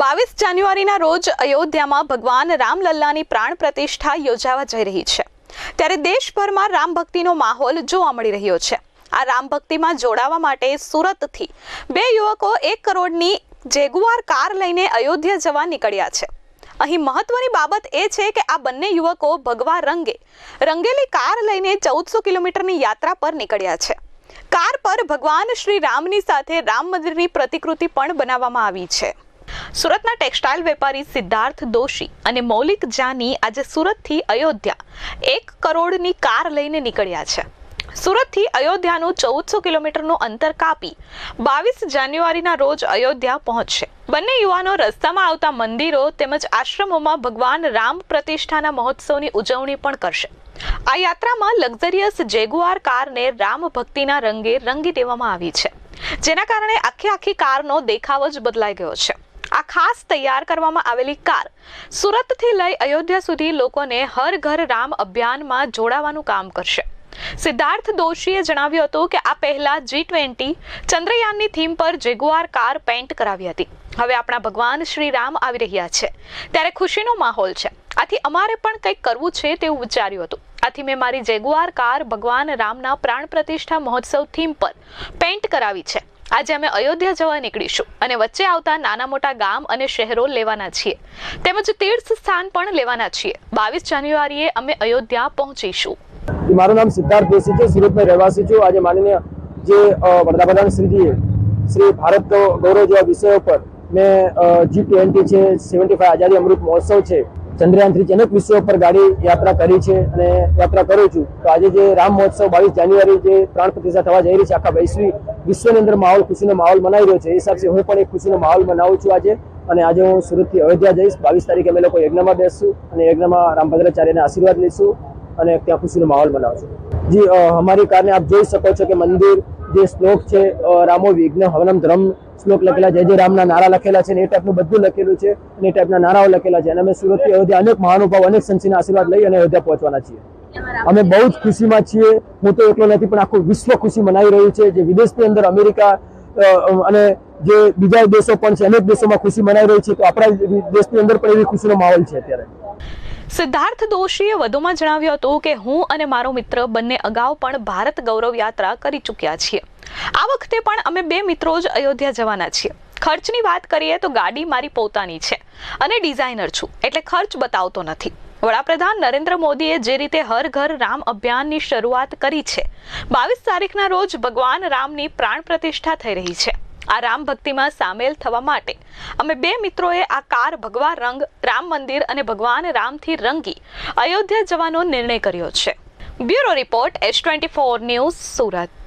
બાવીસ જાન્યુઆરીના રોજ અયોધ્યામાં ભગવાન રામલલ્લાની પ્રાણ પ્રતિષ્ઠા યોજાવા જઈ રહી છે. ત્યારે દેશભરમાં રામ ભક્તિનો માહોલ જોવા મળી રહ્યો છે. આ રામ ભક્તિમાં જોડાવા માટે સુરતથી બે યુવકો એક કરોડની જેગુઆર કાર લઈને અયોધ્યા જવા નીકળ્યા છે. અહીં મહત્વની બાબત એ છે કે આ બંને યુવકો ભગવા રંગે, રંગેલી કાર લઈને ચૌદસો કિલોમીટરની યાત્રા પર નીકળ્યા છે. કાર પર ભગવાન શ્રી રામની સાથે રામ મંદિરની પ્રતિકૃતિ પણ બનાવવામાં આવી છે. સુરતના ટેક્સટાઇલ વેપારી સિદ્ધાર્થ દોશી અને મૌલિક જાની આજે સુરતથી અયોધ્યા એક કરોડની કાર લઈને નીકળ્યા છે. સુરતથી અયોધ્યાનું ચૌદસો કિલોમીટરનું અંતર કાપી બાવીસ જાન્યુઆરીના રોજ અયોધ્યા પહોંચશે. બંને યુવાનો રસ્તામાં આવતા મંદિરો તેમજ આશ્રમોમાં ભગવાન રામ પ્રતિષ્ઠાના મહોત્સવની ઉજવણી પણ કરશે. આ યાત્રામાં લક્ઝરિયસ જેગુઆર કારને રામ ભક્તિના રંગે રંગી દેવામાં આવી છે. જેના કારણે આખી આખી કારનો દેખાવ જ બદલાઈ ગયો છે. ખાસ તૈયાર કરવામાં આવેલી કાર. સુરતથી લઈ અયોધ્યા સુધી લોકોને હર ઘર રામ અભિયાનમાં જોડાવાનું કામ કરશે. સિદ્ધાર્થ દોશીએ જણાવ્યું હતું કે આ પહેલા જી ટ્વેન્ટી ચંદ્રયાનની થીમ પર જેગુઆર કાર પેન્ટ કરાવી હતી. હવે આપણા ભગવાન શ્રી રામ આવી રહ્યા છે. ત્યારે ખુશીનો માહોલ છે. આથી અમારે પણ કંઈક કરવું છે તેવું વિચાર્યું હતું. આથી મેં મારી જેગુઆર કાર ભગવાન રામના પ્રાણ પ્રતિષ્ઠા મહોત્સવ થીમ પર પેન્ટ કરાવી છે. આજે અમે અયોધ્યા જવા નીકળીશું અને વચ્ચે આવતા નાના મોટા ગામ અને શહેરો લેવાના છીએ. તેમજ તીર્થ સ્થાન પણ લેવાના છીએ. બાવીસ જાન્યુઆરીએ અમે અયોધ્યા પહોંચીશું. મારું નામ સિદ્ધાર્થ દોશી છે. સુરતનો રહેવાસી છું. આજે માનનીય જે વડાપ્રધાન શ્રીજીએ શ્રી ભારત ગૌરવ જેવા વિષયો પર મેં જી ટ્વેન્ટી છે સેવન્ટી ફાઈવ આઝાદી અમૃત મહોત્સવ છે ચંદ્રયાન થ્રી અનેક વિષયો પર ગાડી યાત્રા કરી છે અને યાત્રા કરું છું. તો આજે જે રામ મહોત્સવ બાવીસ જાન્યુઆરી જે પ્રાણ પ્રતિષ્ઠા થવા જઈ રહી છે, આખા વૈશ્વિક વિશ્વની અંદર માહોલ, ખુશીનો માહોલ મનાવી રહ્યો છે. એ હિસાબથી હું પણ એક ખુશીનો માહોલ મનાવું છું આજે. અને આજે હું સુરતથી અયોધ્યા જઈશ. બાવીસ તારીખે અમે લોકો યજ્ઞમાં બેસશું અને યજ્ઞમાં રામભદ્રાચાર્યના આશીર્વાદ લઈશું અને ત્યાં ખુશીનો માહોલ બનાવશું જી અમારી કારને આપ જોઈ શકો છો કે મંદિર જે શ્લોક છે રામો વિઘ્ન હવનમ ધર્મ શ્લોક લખેલા છે. જે રામના નારા લખેલા છે એ ટાઈપનું બધું લખેલું છે અને એ ટાઈપના નારાઓ લખેલા છે. અને અમે સુરતથી અયોધ્યા અનેક મહાનુભાવ, અનેક સંતના આશીર્વાદ લઈ અને અયોધ્યા પહોંચવાના છીએ. અમે બહુ જ ખુશીમાં છીએ. હું તો એકલો નથી, પણ આખું વિશ્વ ખુશી મનાવી રહ્યું છે જે વિદેશની અંદર અમેરિકા અને જે બીજા દેશો પણ છે, અનેક દેશોમાં ખુશી મનાઈ રહી છે તો આપણા દેશની અંદર પણ એવી ખુશીનો માહોલ છે અત્યારે. સિદ્ધાર્થ દોશીએ વધુમાં જણાવ્યું હતું કે હું અને મારો મિત્ર બંને અગાઉ પણ ભારત ગૌરવ યાત્રા કરી ચૂક્યા છીએ. આ વખતે પણ અમે બે મિત્રો જ અયોધ્યા જવાના છીએ. ખર્ચની વાત કરીએ તો ગાડી મારી પોતાની છે અને ડિઝાઇનર છું, એટલે ખર્ચ બતાવતો નથી. વડાપ્રધાન નરેન્દ્ર મોદીએ જે રીતે હર ઘર રામ અભિયાનની શરૂઆત કરી છે, બાવીસ તારીખના રોજ ભગવાન રામની પ્રાણ પ્રતિષ્ઠા થઈ રહી છે. આ રામ ભક્તિમાં સામેલ થવા માટે અમે બે મિત્રોએ આ કાર ભગવા રંગ, રામ મંદિર અને ભગવાન રામથી રંગી અયોધ્યા જવાનો નિર્ણય કર્યો છે. Bureau report S twenty four news Surat.